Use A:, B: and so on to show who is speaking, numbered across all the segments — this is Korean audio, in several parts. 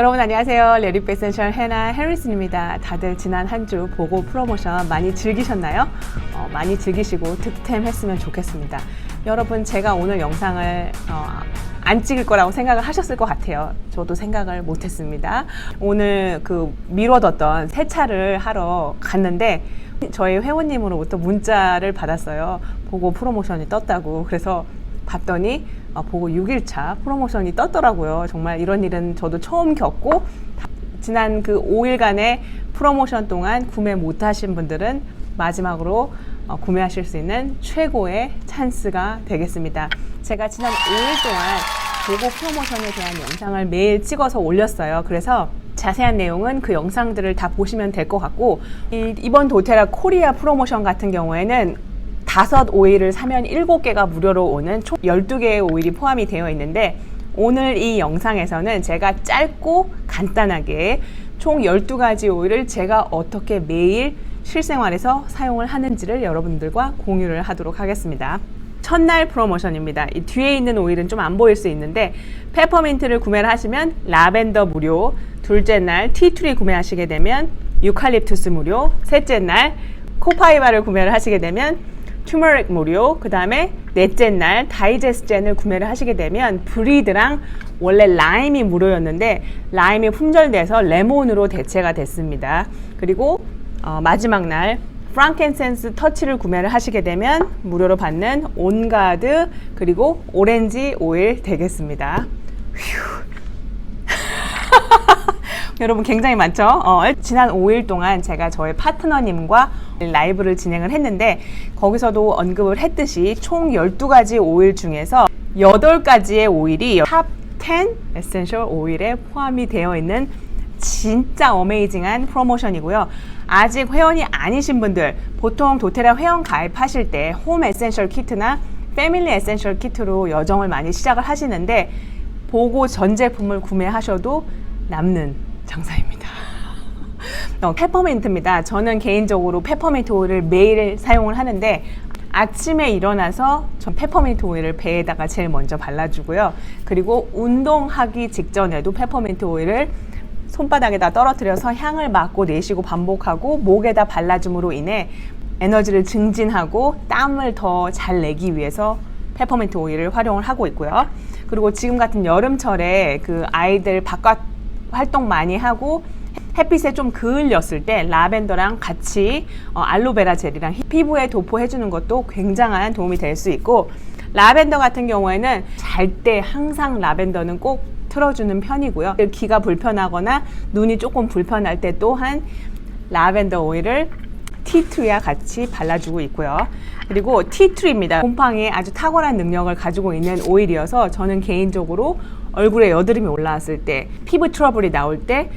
A: 여러분 안녕하세요. 레리 베센셜 해나 해리슨입니다. 다들 지난 한 주 보고 프로모션 많이 즐기셨나요? 어, 많이 즐기시고 득템했으면 좋겠습니다. 여러분 제가 오늘 영상을 어, 안 찍을 거라고 생각을 하셨을 것 같아요. 저도 생각을 못 했습니다. 오늘 그 미뤄뒀던 세차를 하러 갔는데 저희 회원님으로부터 문자를 받았어요. 보고 프로모션이 떴다고. 그래서 봤더니 아, 보고 6일차 프로모션이 떴더라고요. 정말 이런 일은 저도 처음 겪고 지난 그 5일간의 프로모션 동안 구매 못하신 분들은 마지막으로 어, 구매하실 수 있는 최고의 찬스가 되겠습니다. 제가 지난 5일 동안 보고 프로모션에 대한 영상을 매일 찍어서 올렸어요. 그래서 자세한 내용은 그 영상들을 다 보시면 될 것 같고 이, 이번 도테라 코리아 프로모션 같은 경우에는 다섯 오일을 사면 일곱 개가 무료로 오는 총 12개의 오일이 포함이 되어 있는데 오늘 이 영상에서는 제가 짧고 간단하게 총 12가지 오일을 제가 어떻게 매일 실생활에서 사용을 하는지를 여러분들과 공유를 하도록 하겠습니다. 첫날 프로모션입니다. 이 뒤에 있는 오일은 좀 안 보일 수 있는데 페퍼민트를 구매를 하시면 라벤더 무료, 둘째 날 티트리 구매하시게 되면 유칼립투스 무료, 셋째 날 코파이바를 구매를 하시게 되면 투머릭 무료, 그 다음에 넷째 날 다이제스젠을 구매를 하시게 되면 브리드랑 원래 라임이 무료였는데 라임이 품절돼서 레몬으로 대체가 됐습니다. 그리고 어, 마지막 날 프랑켄센스 터치를 구매를 하시게 되면 무료로 받는 온가드 그리고 오렌지 오일 되겠습니다. 휴. 여러분 굉장히 많죠? 어, 지난 5일 동안 제가 저의 파트너님과 라이브를 진행을 했는데 거기서도 언급을 했듯이 총 12가지 오일 중에서 8가지의 오일이 탑 10 에센셜 오일에 포함이 되어 있는 진짜 어메이징한 프로모션이고요. 아직 회원이 아니신 분들 보통 도테라 회원 가입하실 때 홈 에센셜 키트나 패밀리 에센셜 키트로 여정을 많이 시작을 하시는데 보고 전 제품을 구매하셔도 남는 장사입니다. 어, 페퍼민트입니다. 저는 개인적으로 페퍼민트 오일을 매일 사용을 하는데 아침에 일어나서 전 페퍼민트 오일을 배에다가 제일 먼저 발라주고요. 그리고 운동하기 직전에도 페퍼민트 오일을 손바닥에다 떨어뜨려서 향을 맡고 내쉬고 반복하고 목에다 발라줌으로 인해 에너지를 증진하고 땀을 더 잘 내기 위해서 페퍼민트 오일을 활용을 하고 있고요. 그리고 지금 같은 여름철에 그 아이들 바깥 활동 많이 하고 햇빛에 좀 그을렸을 때 라벤더랑 같이 어, 알로베라 젤이랑 피부에 도포해 주는 것도 굉장한 도움이 될 수 있고 라벤더 같은 경우에는 잘 때 항상 라벤더는 꼭 틀어주는 편이고요. 귀가 불편하거나 눈이 조금 불편할 때 또한 라벤더 오일을 티트리와 같이 발라주고 있고요. 그리고 티트리입니다. 곰팡이에 아주 탁월한 능력을 가지고 있는 오일이어서 저는 개인적으로 얼굴에 여드름이 올라왔을 때 피부 트러블이 나올 때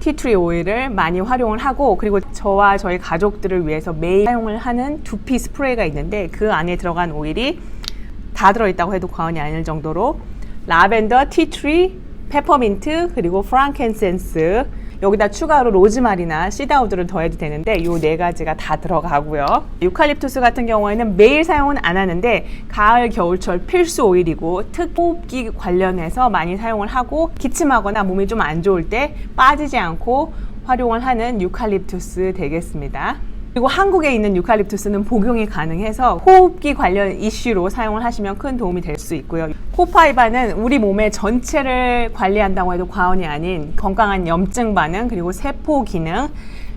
A: 티트리 오일을 많이 활용을 하고 그리고 저와 저희 가족들을 위해서 매일 사용을 하는 두피 스프레이가 있는데 그 안에 들어간 오일이 다 들어있다고 해도 과언이 아닐 정도로 라벤더, 티트리, 페퍼민트 그리고 프랑켄센스 여기다 추가로 로즈마리나 시다우드를 더해도 되는데 이 네 가지가 다 들어가고요. 유칼립투스 같은 경우에는 매일 사용은 안 하는데 가을 겨울철 필수 오일이고 특호흡기 관련해서 많이 사용을 하고 기침하거나 몸이 좀 안 좋을 때 빠지지 않고 활용을 하는 유칼립투스 되겠습니다. 그리고 한국에 있는 유칼립투스는 복용이 가능해서 호흡기 관련 이슈로 사용을 하시면 큰 도움이 될 수 있고요. 코파이바는 우리 몸의 전체를 관리한다고 해도 과언이 아닌 건강한 염증 반응 그리고 세포 기능,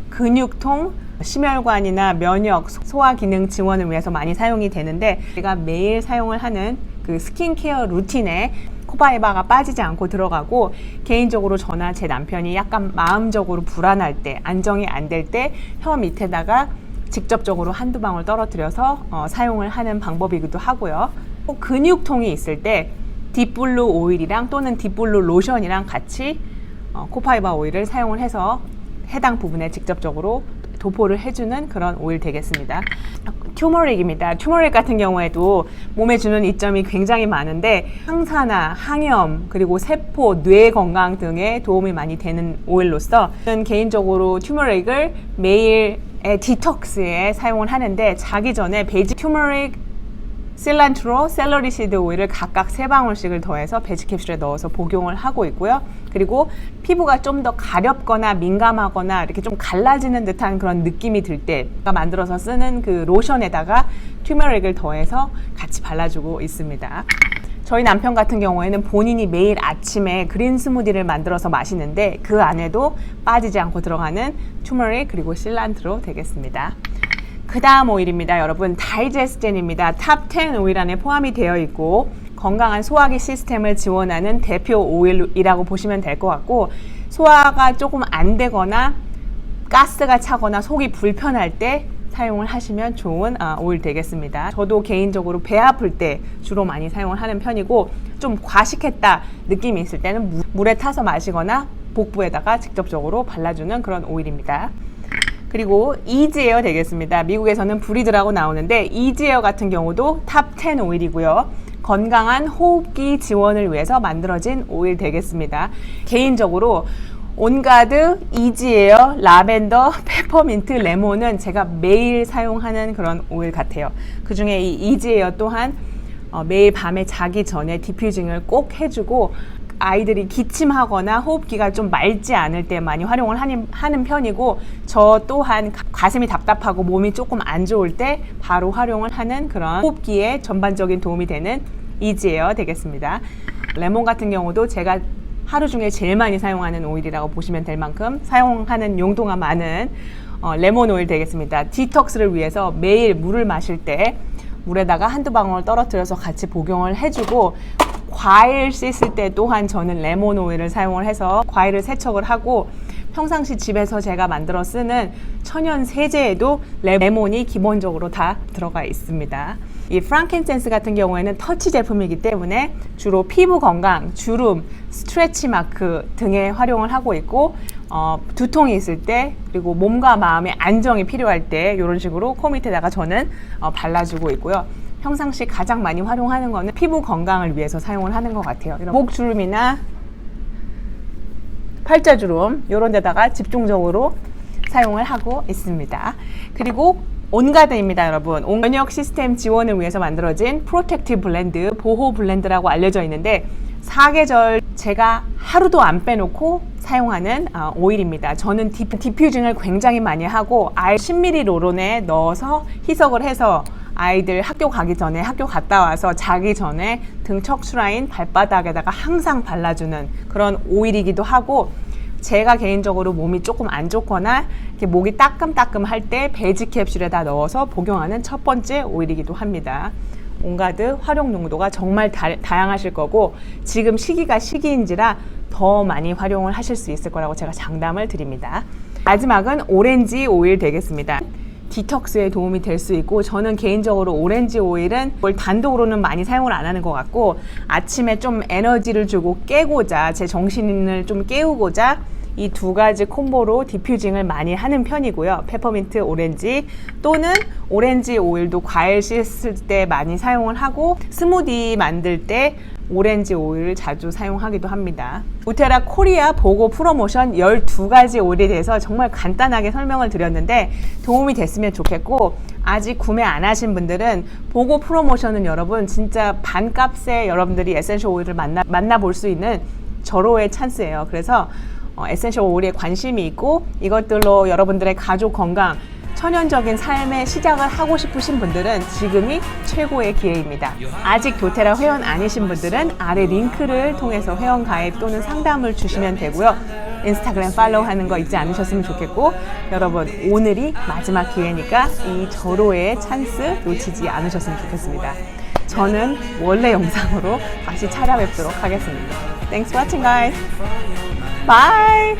A: 근육통, 심혈관이나 면역, 소화 기능 지원을 위해서 많이 사용이 되는데 제가 매일 사용을 하는 그 스킨케어 루틴에 코바이바가 빠지지 않고 들어가고 개인적으로 저나 제 남편이 약간 마음적으로 불안할 때 안정이 안 될 때 혀 밑에다가 직접적으로 한두 방울 떨어뜨려서 어, 사용을 하는 방법이기도 하고요. 꼭 근육통이 있을 때 딥블루 오일이랑 또는 딥블루 로션이랑 같이 어, 코파이바 오일을 사용을 해서 해당 부분에 직접적으로 도포를 해주는 그런 오일 되겠습니다. 튜머릭입니다. 튜머릭 같은 경우에도 몸에 주는 이점이 굉장히 많은데 항산화, 항염, 그리고 세포, 뇌 건강 등에 도움이 많이 되는 오일로서 저는 개인적으로 튜머릭을 매일의 디톡스에 사용을 하는데 자기 전에 베이지 튜머릭 실란트로, 샐러리 시드 오일을 각각 세 방울씩을 더해서 배지 캡슐에 넣어서 복용을 하고 있고요. 그리고 피부가 좀 더 가렵거나 민감하거나 이렇게 좀 갈라지는 듯한 그런 느낌이 들때 만들어서 쓰는 그 로션에다가 튜머릭을 더해서 같이 발라주고 있습니다. 저희 남편 같은 경우에는 본인이 매일 아침에 그린 스무디를 만들어서 마시는데 그 안에도 빠지지 않고 들어가는 투머릭 그리고 실란트로 되겠습니다. 그 다음 오일입니다. 여러분 다이제스젠입니다. 탑 10 오일 안에 포함이 되어 있고 건강한 소화기 시스템을 지원하는 대표 오일이라고 보시면 될 것 같고 소화가 조금 안 되거나 가스가 차거나 속이 불편할 때 사용을 하시면 좋은 아, 오일 되겠습니다. 저도 개인적으로 배 아플 때 주로 많이 사용을 하는 편이고 좀 과식했다 느낌이 있을 때는 무- 물에 타서 마시거나 복부에다가 직접적으로 발라주는 그런 오일입니다. 그리고 이지에어 되겠습니다. 미국에서는 브리드라고 나오는데 이지에어 같은 경우도 탑 10 오일이고요. 건강한 호흡기 지원을 위해서 만들어진 오일 되겠습니다. 개인적으로 온가드, 이지에어, 라벤더, 페퍼민트, 레몬은 제가 매일 사용하는 그런 오일 같아요. 그 중에 이 이지에어 또한 어, 매일 밤에 자기 전에 디퓨징을 꼭 해주고 아이들이 기침하거나 호흡기가 좀 맑지 않을 때 많이 활용을 하는, 하는 편이고 저 또한 가- 가슴이 답답하고 몸이 조금 안 좋을 때 바로 활용을 하는 그런 호흡기에 전반적인 도움이 되는 이지에어 되겠습니다. 레몬 같은 경우도 제가 하루 중에 제일 많이 사용하는 오일이라고 보시면 될 만큼 사용하는 용도가 많은 어, 레몬 오일 되겠습니다. 디톡스를 위해서 매일 물을 마실 때 물에다가 한두 방울 떨어뜨려서 같이 복용을 해주고 과일 씻을 때 또한 저는 레몬 오일을 사용을 해서 과일을 세척을 하고 평상시 집에서 제가 만들어 쓰는 천연 세제에도 레몬이 기본적으로 다 들어가 있습니다. 이 프랑켄센스 같은 경우에는 터치 제품이기 때문에 주로 피부 건강, 주름, 스트레치 마크 등에 활용을 하고 있고 어, 두통이 있을 때 그리고 몸과 마음의 안정이 필요할 때 이런 식으로 코 밑에다가 저는 어, 발라주고 있고요. 평상시 가장 많이 활용하는 거는 피부 건강을 위해서 사용을 하는 것 같아요. 목 주름이나 팔자 주름 이런 데다가 집중적으로 사용을 하고 있습니다. 그리고 온가드입니다, 여러분. 온 면역 시스템 지원을 위해서 만들어진 프로텍티브 블렌드, 보호 블렌드라고 알려져 있는데 사계절 제가 하루도 안 빼놓고 사용하는 아, 오일입니다. 저는 디, 디퓨징을 굉장히 많이 하고 아예 10ml 로론에 넣어서 희석을 해서 아이들 학교 가기 전에 학교 갔다 와서 자기 전에 등 척추라인 발바닥에다가 항상 발라주는 그런 오일이기도 하고 제가 개인적으로 몸이 조금 안 좋거나 이렇게 목이 따끔따끔 할 때 베지 캡슐에다 넣어서 복용하는 첫 번째 오일이기도 합니다. 온가드 활용 용도가 정말 다, 다양하실 거고 지금 시기가 시기인지라 더 많이 활용을 하실 수 있을 거라고 제가 장담을 드립니다. 마지막은 오렌지 오일 되겠습니다. 디톡스에 도움이 될 수 있고 저는 개인적으로 오렌지 오일은 뭘 단독으로는 많이 사용을 안 하는 것 같고 아침에 좀 에너지를 주고 깨고자 제 정신을 좀 깨우고자 이 두 가지 콤보로 디퓨징을 많이 하는 편이고요. 페퍼민트 오렌지 또는 오렌지 오일도 과일 씻을 때 많이 사용을 하고 스무디 만들 때 오렌지 오일을 자주 사용하기도 합니다. 우테라 코리아 보고 프로모션 12가지 오일에 대해서 정말 간단하게 설명을 드렸는데 도움이 됐으면 좋겠고 아직 구매 안 하신 분들은 보고 프로모션은 여러분 진짜 반값에 여러분들이 에센셜 오일을 만나, 만나볼 수 있는 절호의 찬스예요. 그래서 어, 에센셜 오일에 관심이 있고 이것들로 여러분들의 가족 건강 천연적인 삶의 시작을 하고 싶으신 분들은 지금이 최고의 기회입니다. 아직 도테라 회원 아니신 분들은 아래 링크를 통해서 회원 가입 또는 상담을 주시면 되고요. 인스타그램 팔로우 하는 거 잊지 않으셨으면 좋겠고 여러분 오늘이 마지막 기회니까 이 절호의 찬스 놓치지 않으셨으면 좋겠습니다. 저는 원래 영상으로 다시 찾아뵙도록 하겠습니다. Thanks for watching guys. Bye.